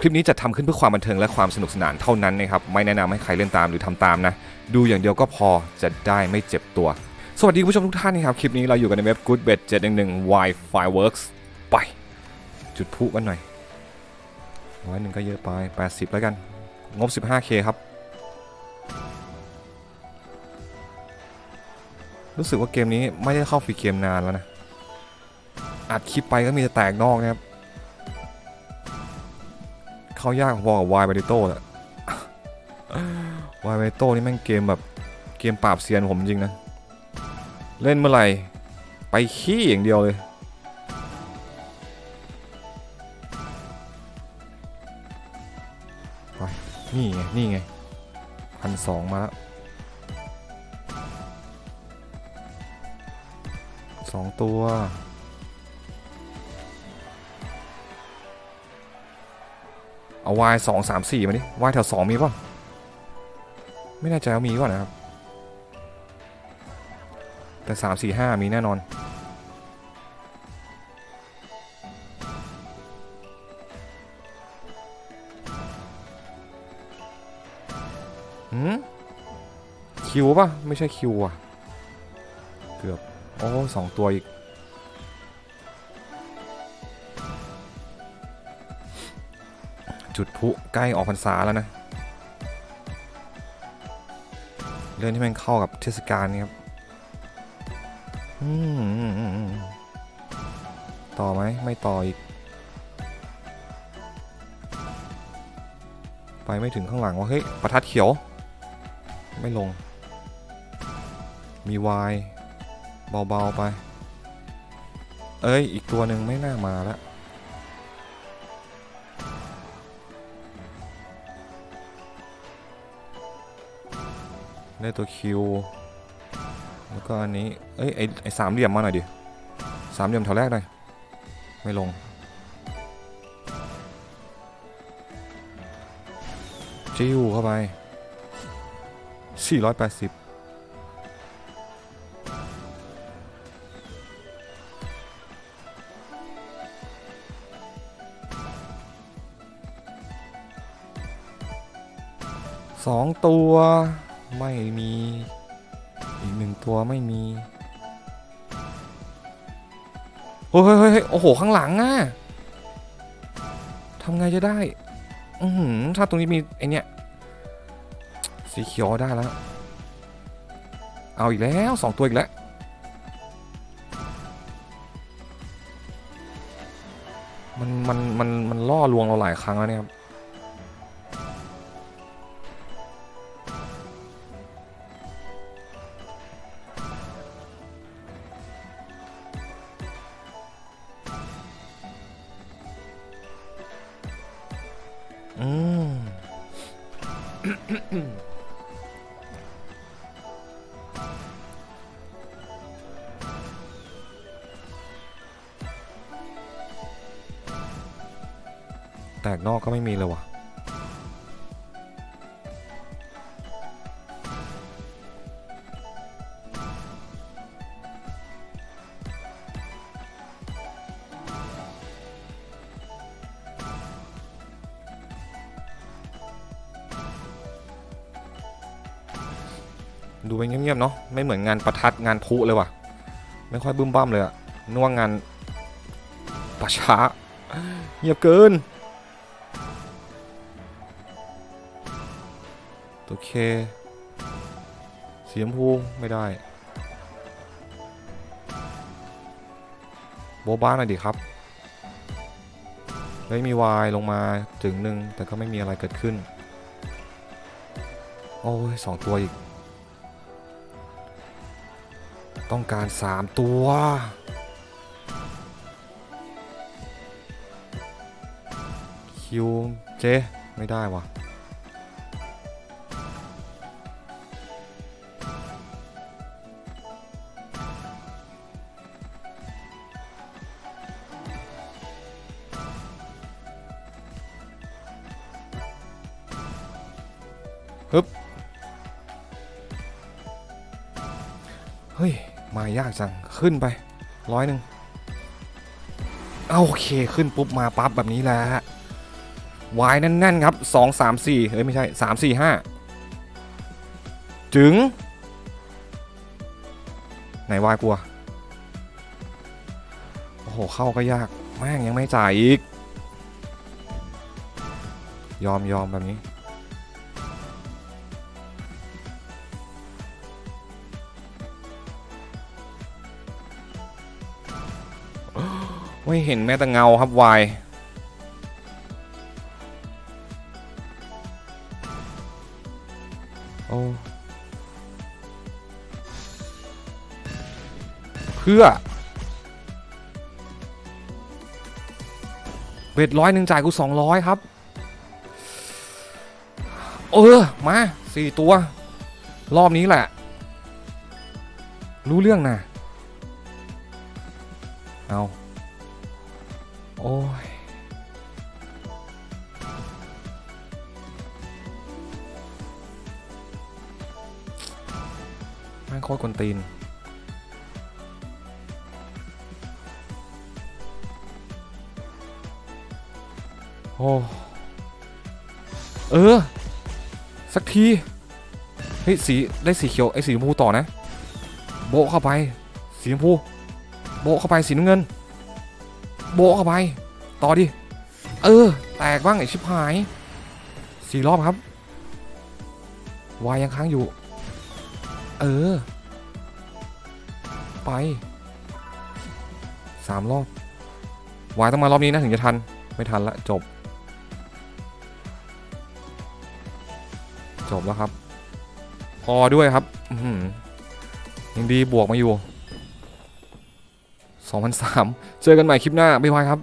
คลิปนี้จะทำขึ้นเพื่อความบันเทิงและความสนุกสนานเท่านั้นนะครับ ไม่แนะนำให้ใครเล่นตามหรือทำตามนะ ดูอย่างเดียวก็พอจะได้ไม่เจ็บตัว สวัสดีผู้ชมทุกท่านนะครับ คลิปนี้เราอยู่กันในเว็บ Goodbet 711 Wi-Fi Works ไป จุดพุกันหน่อยร้อยหนึ่งก็เยอะไป 80 แล้วกัน งบ 15k ครับ รู้สึกว่าเกมนี้ไม่ได้เข้าฟรีเกมนานแล้วนะ อัดคลิปไปก็มีแต่แตกนอกนะครับ เข้ายากพอกับวายบาริโต้แหละวายบาริโต้นี่แม่งเกมแบบเกมปราบเซียนผมจริงนะ เล่นเมื่อไหร่ ไปขี้อย่างเดียวเลย ไป นี่ไง นี่ไงพันสองมาแล้วสองตัว เอา Y สองสามสี่มาดิ Y แถวสองมีป่ะไม่แน่ใจว่ามีป่ะนะครับ แต่สามสี่ห้ามีแน่นอนหืมคิวป่ะ ไม่ใช่คิวอะ เกือบ โอ้สองตัวอีก จุดพุใกล้ออกพรรษาแล้วนะเรื่องที่มันเข้ากับเทศกาลนี่ครับต่อไหมไม่ต่ออีก ไปไม่ถึงข้างหลังว่าเฮ้ยประทัดเขียว ไม่ลง มีวายเบาๆไป เอ้ย อีกตัวหนึ่งไม่น่ามาแล้ว ได้ตัวคิวแล้วก็อันนี้เอ้ยไอไอสามเหลี่ยมมาหน่อยดิสามเหลี่ยมแถวแรกหน่อยไม่ลงจิ้วเข้าไป 480สองตัว ไม่มีอีกหนึ่งตัวไม่มีเฮ้ยเฮ้ยโอ้โห ข้างหลังอะทำไงจะได้ อือหือถ้าตรงนี้มีไอเนี้ยสีเขียวได้แล้ว เอาอีกแล้วสองตัวอีกแล้ว มันมันมันมันล่อลวงเราหลายครั้งแล้วเนี่ยครับ อืมแตกนอกก็ไม่มีเลยว่ะ ดูไปเงียบๆเนาะไม่เหมือนงานประทัดงานพุเลยว่ะ ไม่ค่อยบึ้มบ้ามเลยอะนึกว่างานประช้าเงียบเกินโอเคสีชมพูไม่ได้โบบ้าหน่อยดิครับไม่มีวายลงมาถึงหนึ่งแต่ก็ไม่มีอะไรเกิดขึ้น โอ้ยสองตัวอีก ต้องการ 3 ตัว คิวเจไม่ได้วะฮึบเฮ้ย มายากจัง ขึ้นไปร้อยหนึ่งโอเคขึ้นปุ๊บมาปั๊บแบบนี้แหละวายแน่นๆครับสองสามสี่เอ้ยไม่ใช่สามสี่ห้าจึง ไหนวายกลัว โอ้โห เข้าก็ยาก แม่งยังไม่จ่ายอีก ยอมยอมแบบนี้ ไม่เห็นแม้แต่เงาครับวายโอ้เพื่อเบ็ดร้อยหนึ่งจ่ายกูสองร้อยครับ เออ มาสี่ตัว รอบนี้แหละ รู้เรื่องนะเอา อ้ยแม่งโคตรกวนตีนโอ้เออ สักที เฮ้ย สี ได้สีเขียว ไอ้สีชมพูต่อนะ โบเข้าไป สีชมพู โบเข้าไปสีน้ำเงิน โบะเข้าไป ต่อดิ เออ แตกบ้างไอชิบหายสี่รอบครับ วายยังค้างอยู่ เออ ไปสามรอบ วายต้องมารอบนี้นะถึงจะทัน ไม่ทันละจบ จบแล้วครับ พอด้วยครับอื้อหือยังดีบวกมาอยู่ 2003 เจอกันใหม่คลิปหน้า บ๊ายบายครับ